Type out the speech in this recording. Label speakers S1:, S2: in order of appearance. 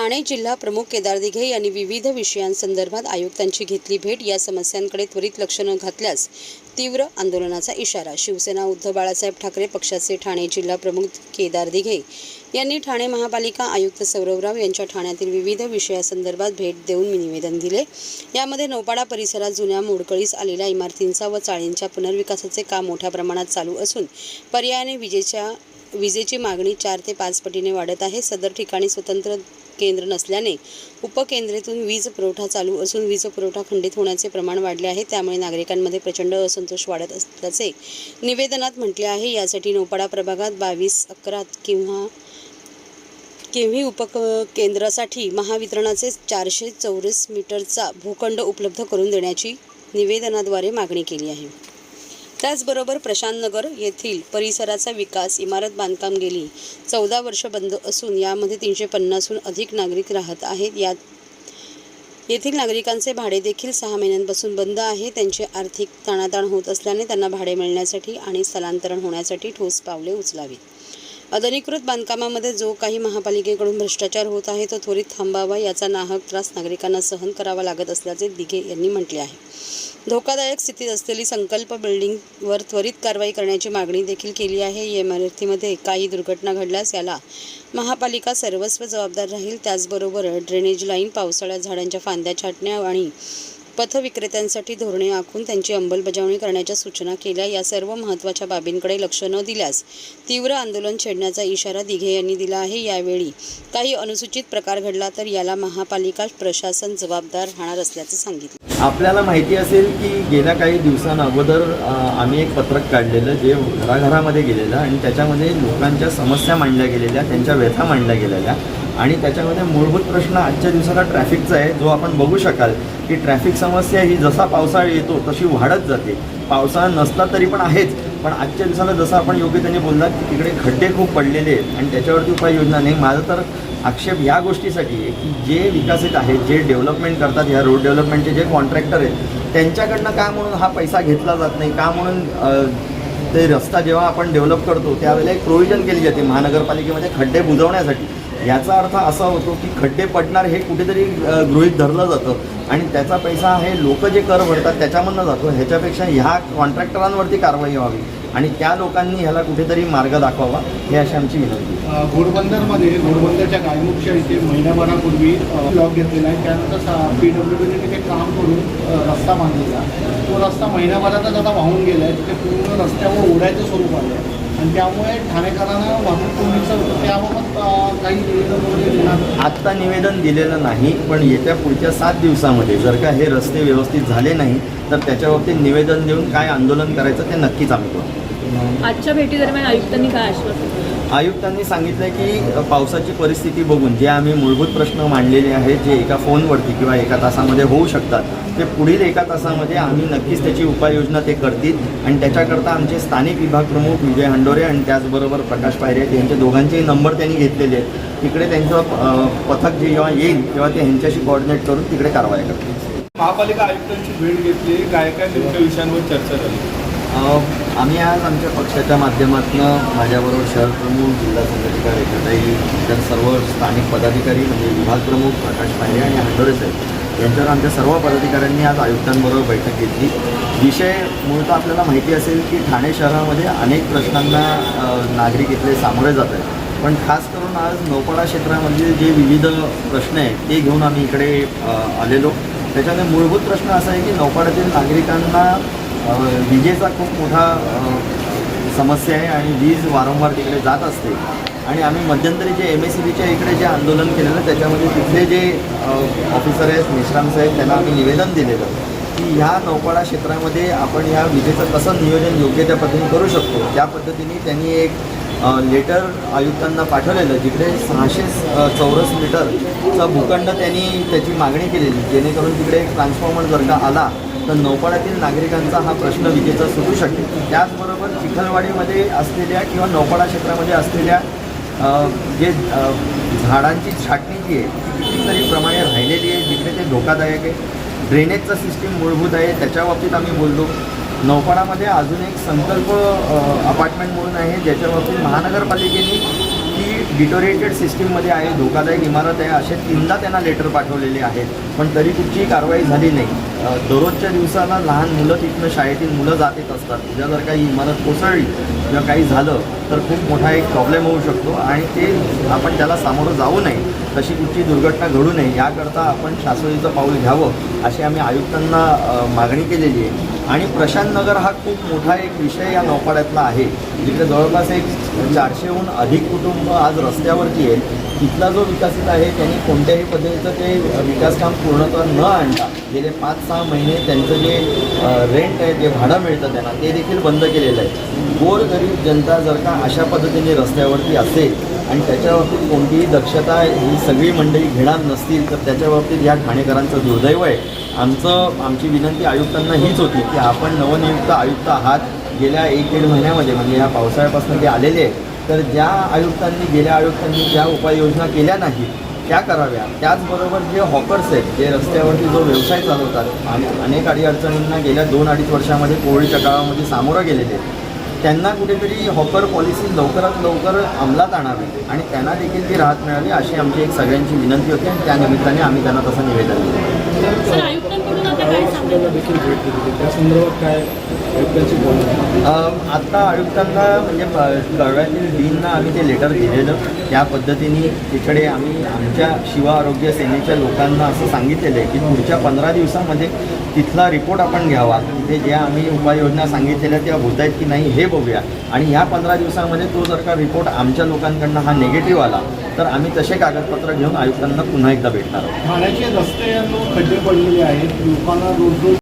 S1: ठाणे जिल्हा प्रमुख केदार दिघे यांनी विविध विषयांसंदर्भात आयुक्तांची घेतली भेट. या समस्यांकडे त्वरित लक्ष न घातल्यास तीव्र आंदोलनाचा इशारा. शिवसेना उद्धव बाळासाहेब ठाकरे पक्षाचे ठाणे जिल्हा प्रमुख केदार दिघे यांनी ठाणे महापालिका आयुक्त सौरवराव यांच्या ठाण्यातील विविध विषयासंदर्भात भेट देऊन निवेदन दिले. यामध्ये नौपाडा परिसरात जुन्या मोडकळीस आलेल्या इमारतींचा व चाळींच्या पुनर्विकासाचे काम मोठ्या प्रमाणात चालू असून पर्यायाने विजेच्या विजेची मागणी चार ते पाच पटीने वाढत आहे. सदर ठिकाणी स्वतंत्र केंद्र नसल्याने उपकेंद्रातून वीज पुरवठा चालू असून वीज पुरवठा खंडित होण्याचे प्रमाण वाढले आहे. त्यामुळे नागरिकांमध्ये प्रचंड असंतोष वाढत असल्याचे निवेदनात म्हटले आहे. यासाठी नौपाडा प्रभागात बावीस अकरा किंवा केव्ही उपक केंद्रासाठी महावितरणाचे चारशे चौरस मीटरचा भूखंड उपलब्ध करून देण्याची निवेदनाद्वारे मागणी केली आहे. त्याचबरोबर प्रशांतनगर येथील परिसराचा विकास इमारत बांधकाम गेली. चौदा वर्ष बंद असून यामध्ये तीनशे पन्नासहून अधिक नागरिक राहत आहेत. यात येथील नागरिकांचे भाडे देखील सहा महिन्यांपासून बंद आहे. त्यांचे आर्थिक ताणाताण होत असल्याने त्यांना भाडे मिळण्यासाठी आणि स्थलांतरण होण्यासाठी ठोस पावले उचलावीत. अदनीकृत बांधकामामध्ये जो काही महापालिकेकडून भ्रष्टाचार होत आहे तो त्वरित थांबावा याचा नाहक त्रास नागरिकांना सहन करावा लागत असल्याचे दिघे यांनी म्हटले आहे. धोकादायक स्थितीत असलेली संकल्प बिल्डिंगवर त्वरित कारवाई करण्याची मागणी देखील केली आहे. या इमारतीमध्ये काही दुर्घटना घडल्यास याला महापालिका सर्वस्व जबाबदार राहील. त्याचबरोबर ड्रेनेज लाईन पावसाळ्यात झाडांच्या फांद्या छाटण्या आणि पथविक्रेत्यांसाठी धोरणे आखून त्यांची अंमलबजावणी करण्याच्या सूचना केल्या. या सर्व महत्त्वाच्या बाबींकडे लक्ष न दिल्यास तीव्र आंदोलन छेडण्याचा इशारा दिघे यांनी दिला आहे. यावेळी काही अनुसूचित प्रकार घडला तर याला महापालिका प्रशासन जबाबदार राहणार असल्याचे सांगितले.
S2: आपल्याला माहिती असेल की गेल्या काही दिवसांअगोदर आम्ही एक पत्रक काढलेलं जे घराघरामध्ये गेलेलं आणि त्याच्यामध्ये लोकांच्या समस्या मांडल्या गेलेल्या त्यांच्या व्यथा मांडल्या गेलेल्या आणि त्याच्यामध्ये मूलभूत प्रश्न आजच्या दिवसाला ट्रॅफिकचा आहे जो आपण बघू शकाल की ट्रॅफिक समस्या ही जसा पावसाळा येतो तशी वाढत जाते. पावसाळा नसला तरी पण आहेच पण आजच्या दिवसाला जसं आपण योग्य त्यांनी बोललात की तिकडे खड्डे खूप पडलेले आहेत आणि त्याच्यावरती उपाययोजना नाही. माझं तर आक्षेप या गोष्टीसाठी आहे की जे विकसित आहेत जे डेव्हलपमेंट करतात ह्या रोड डेव्हलपमेंटचे जे कॉन्ट्रॅक्टर आहेत त्यांच्याकडनं का म्हणून हा पैसा घेतला जात नाही? का म्हणून ते रस्ता जेव्हा आपण डेव्हलप करतो त्यावेळेला एक प्रोव्हिजन केली जाते महानगरपालिकेमध्ये खड्डे बुजवण्यासाठी. याचा अर्थ असा होतो की खड्डे पडणार हे कुठेतरी गृहित धरलं जातं. आणि त्याचा पैसा हे लोक जे कर भरतात त्याच्यामधनं जातो. ह्याच्यापेक्षा ह्या कॉन्ट्रॅक्टरांवरती कारवाई व्हावी. आणि त्या लोकांनी ह्याला कुठेतरी मार्ग दाखवावा हे अशी आमची विनंती
S3: घोडबंदरमध्ये घोडबंदरच्या गायमुखच्या इथे महिन्याभरापूर्वी ब्लॉक घेतलेला आहे. त्यानंतर पी डब्ल्यू डीने तिथे काम करून रस्ता बांधलेला तो रस्ता महिन्याभरातच आता वाहून गेला आहे तिथे पूर्ण रस्त्यावर ओढ्याचं स्वरूप आलं आहे आणि त्यामुळे ठाणेकरांना वाहतूक
S2: आत्ता निवेदन दिलेलं नाही पण येत्या पुढच्या सात दिवसामध्ये जर का हे रस्ते व्यवस्थित झाले नाही तर त्याच्यावरती निवेदन देऊन काय आंदोलन करायचं ते नक्कीच आम्ही करू.
S4: आजच्या भेटीदरम्यान आयुक्तांनी काय आश्वासन?
S2: आयुक्तांनी सांगितलं की पावसाची परिस्थिती बघून जे आम्ही मूलभूत प्रश्न मांडलेले आहेत जे एका फोनवरती किंवा एका तासामध्ये होऊ शकतात ते पुढील एका तासामध्ये आम्ही नक्कीच त्याची उपाययोजना ते करतील. आणि त्याच्याकरता आमचे स्थानिक विभाग प्रमुख विजय हंडोरे आणि त्याचबरोबर प्रकाश पायरे यांचे दोघांचेही नंबर त्यांनी घेतलेले आहेत. तिकडे त्यांचं पथक जे जेव्हा येईल तेव्हा ते ह्यांच्याशी कोऑर्डिनेट करून तिकडे कारवाई करतील.
S5: महापालिका आयुक्तांची भेट घेतली. काय काय विषयांवर चर्चा झाली?
S2: आम्ही आज आमच्या पक्षाच्या माध्यमातून माझ्याबरोबर शहर प्रमुख जिल्हा संघटिका रेखाताई इतर सर्व स्थानिक पदाधिकारी म्हणजे विभाग प्रमुख प्रकाश पांडे आणि हंडोरे साहेब यांच्यावर आमच्या सर्व पदाधिकाऱ्यांनी आज आयुक्तांबरोबर बैठक घेतली. विषय मूळतः आपल्याला माहिती असेल की ठाणे शहरामध्ये अनेक प्रश्नांना नागरिक इथले सामोरे जात आहेत. पण खास करून आज नौपाडा क्षेत्रामध्ये जे विविध प्रश्न आहेत ते घेऊन आम्ही इकडे आलेलो. त्याच्यामध्ये मूलभूत प्रश्न असा आहे की नौपाड्यातील नागरिकांना विजेचा खूप मोठा समस्या आहे आणि वीज वारंवार तिकडे जात असते. आणि आम्ही मध्यंतरी जे एम एस सी बीच्या इकडे जे आंदोलन केलेलं त्याच्यामध्ये तिथले जे ऑफिसर आहेत मिश्राम साहेब त्यांना आम्ही निवेदन दिलेलं. की ह्या नौपाडा क्षेत्रामध्ये आपण ह्या विजेचं कसं नियोजन योग्य त्या पद्धतीने करू शकतो? त्या पद्धतीने त्यांनी एक लेटर आयुक्तांना पाठवलेलं जिकडे सहाशे चौरस मीटरचा भूखंड त्यांनी त्याची मागणी केलेली जेणेकरून तिकडे एक ट्रान्सफॉर्मर जर का आला तर नौपाड्यातील नागरिकांचा हा प्रश्न विजेचा सुटू शकेल त्याचबरोबर चिखलवाडीमध्ये असलेल्या किंवा नौपाडा क्षेत्रामध्ये असलेल्या जे झाडांची छाटणी जी आहे ती कितीतरी प्रमाणे राहिलेली आहे जिकडे ते धोकादायक आहे. ड्रेनेजचं सिस्टीम मूलभूत आहे त्याच्या बाबतीत आम्ही बोललो. नौपाडामध्ये अजून एक संकल्प अपार्टमेंट म्हणून आहे ज्याच्या बाबतीत महानगरपालिकेने की डिटोरेटेड सिस्टीममध्ये आहे धोकादायक इमारत आहे असे तीनदा त्यांना लेटर पाठवलेले आहेत. पण तरी कुठचीही कारवाई झाली नाही. दररोजच्या दिवसाला लहान मुलं तिथनं शाळेतील मुलं जात येत असतात. उद्या जर काही इमारत कोसळली किंवा काही झालं तर खूप मोठा एक प्रॉब्लेम होऊ शकतो आणि ते आपण त्याला सामोरं जाऊ नये. तशी कुठची दुर्घटना घडू नये. याकरता आपण शासनाचं पाऊल घ्यावं अशी आम्ही आयुक्तांना मागणी केलेली आहे. आणि प्रशांत नगर हा खूप मोठा एक विषय या नौपाड्यातला आहे. जिकडे जवळपास एक चारशेहून अधिक कुटुंब आज रस्त्यावरती आहे तिथला जो विकसित आहे त्यांनी कोणत्याही पद्धतीचं ते विकासकाम पूर्णतः न आणता गेले पाच सहा महिने त्यांचं जे रेंट आहे जे भाडं मिळतं त्यांना ते देखील बंद केलेलं आहे. गोरगरीब जनता जर का अशा पद्धतीने रस्त्यावरती असेल आणि त्याच्या बाबतीत कोणतीही दक्षता ही सगळी मंडळी घेणार नसतील तर त्याच्या बाबतीत या ठाणेकरांचं दुर्दैव आहे. आमचं आमची विनंती आयुक्तांना हीच होती की आपण नवनियुक्त आयुक्त आहात. गेल्या एक दीड महिन्यामध्ये म्हणजे ह्या पावसाळ्यापासून ते आलेले तर ज्या आयुक्तांनी गेल्या आयुक्तांनी ज्या उपाययोजना केल्या नाहीत त्या कराव्या. त्याचबरोबर जे हॉकर्स आहेत जे रस्त्यावरती जो व्यवसाय चालवतात आणि अनेक अडीअडचणींना गेल्या दोन अडीच वर्षामध्ये कोविडच्या काळामध्ये सामोरं गेलेले आहेत. त्यांना कुठेतरी हॉकर पॉलिसी लवकरात लवकर अंमलात आणावी. आणि त्यांना देखील ती राहत मिळावी अशी आमची एक सगळ्यांची विनंती होती आणि त्या निमित्ताने आम्ही त्यांना तसं निवेदन दिलं.
S5: त्या संदर्भात काय
S2: आत्ता आयुक्तांना म्हणजे कळव्यातील डीनना आम्ही ते लेटर दिलेलं. त्या पद्धतीने तिकडे आम्ही आमच्या शिव आरोग्य सेनेच्या लोकांना असं सांगितलेलं आहे की पुढच्या पंधरा दिवसामध्ये तिथला रिपोर्ट आपण घ्यावा. तिथे ज्या आम्ही उपाययोजना सांगितलेल्या त्या होत आहेत की नाही हे बघूया. आणि ह्या पंधरा दिवसामध्ये तो जर का रिपोर्ट आमच्या लोकांकडनं हा निगेटिव्ह आला तर आम्ही तसे कागदपत्र घेऊन आयुक्तांना पुन्हा एकदा भेटणार आहोत.
S3: ठाण्याचे रस्ते खड्डे पडलेले आहेत. लोकांना रोज रोज